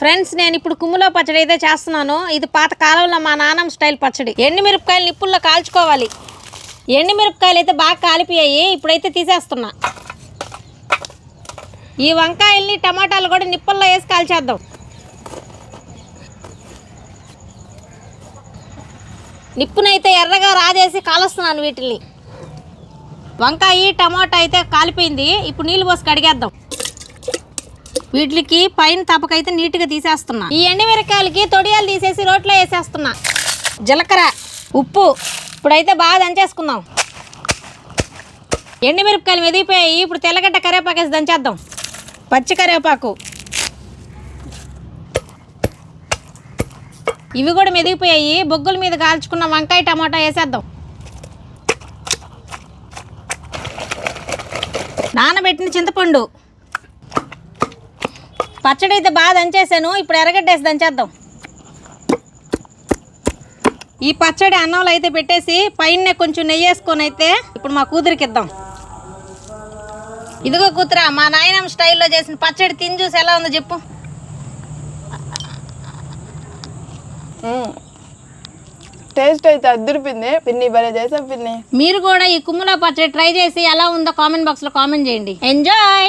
Friends నేను ఇప్పుడు కుమ్ములో పచ్చడి అయితే చేస్తున్నాను. ఇది పాత కాలంలో మా నాన్నమ్మ స్టైల్ పచ్చడి. ఎండు మిరపకాయలు నిప్పుల్లో కాల్చుకోవాలి. ఎండు మిరపకాయలు అయితే బాగా కాలిపోయాయి ఇప్పుడైతే తీసేస్తున్నా. ఈ వంకాయల్ని టమాటాలు కూడా నిప్పుల్లో వేసి కాల్చేద్దాం. నిప్పునైతే ఎర్రగా రాదేసి కాలుస్తున్నాను వీటిని వంకాయ టమాటా అయితే కాలిపోయింది. ఇప్పుడు నీళ్ళు పోసి కడిగేద్దాం. వీటికి పైన తపకైతే నీట్గా తీసేస్తున్నా. ఈ ఎండుమిరకాయలకి తొడియాలు తీసేసి రోట్లో వేసేస్తున్నా. జీలకర్ర ఉప్పు ఇప్పుడైతే బాగా దంచేసుకుందాం. ఎండిమిరపకాయలు మెదిగిపోయాయి. ఇప్పుడు తెల్లగడ్డ కరివేపాకు వేసి దంచేద్దాం. పచ్చి కరివేపాకు. ఇవి కూడా మెదిగిపోయాయి. బొగ్గుల మీద కాల్చుకున్న వంకాయ టమాటా వేసేద్దాం. నానబెట్టిన చింతపండు. పచ్చడి అయితే బాగా దంచేసాను. ఇప్పుడు ఎర్రగడ్డేసి దంచేద్దాం. ఈ పచ్చడి అన్నంలో అయితే పెట్టేసి పైన కొంచెం నెయ్యి వేసుకొని అయితే ఇప్పుడు మా కూతురికి ఇద్దాం. ఇదిగో కూతురా మా నాయనమ్మ స్టైల్లో చేసిన పచ్చడి తిని చూసి ఎలా ఉందో చెప్పు. టేస్ట్ అయితే అద్దరిపింది పిన్ని భలే చేసాం పిన్ని. మీరు కూడా ఈ కుమ్ముల పచ్చడి ట్రై చేసి ఎలా ఉందో కామెంట్ బాక్స్లో కామెంట్ చేయండి. ఎంజాయ్!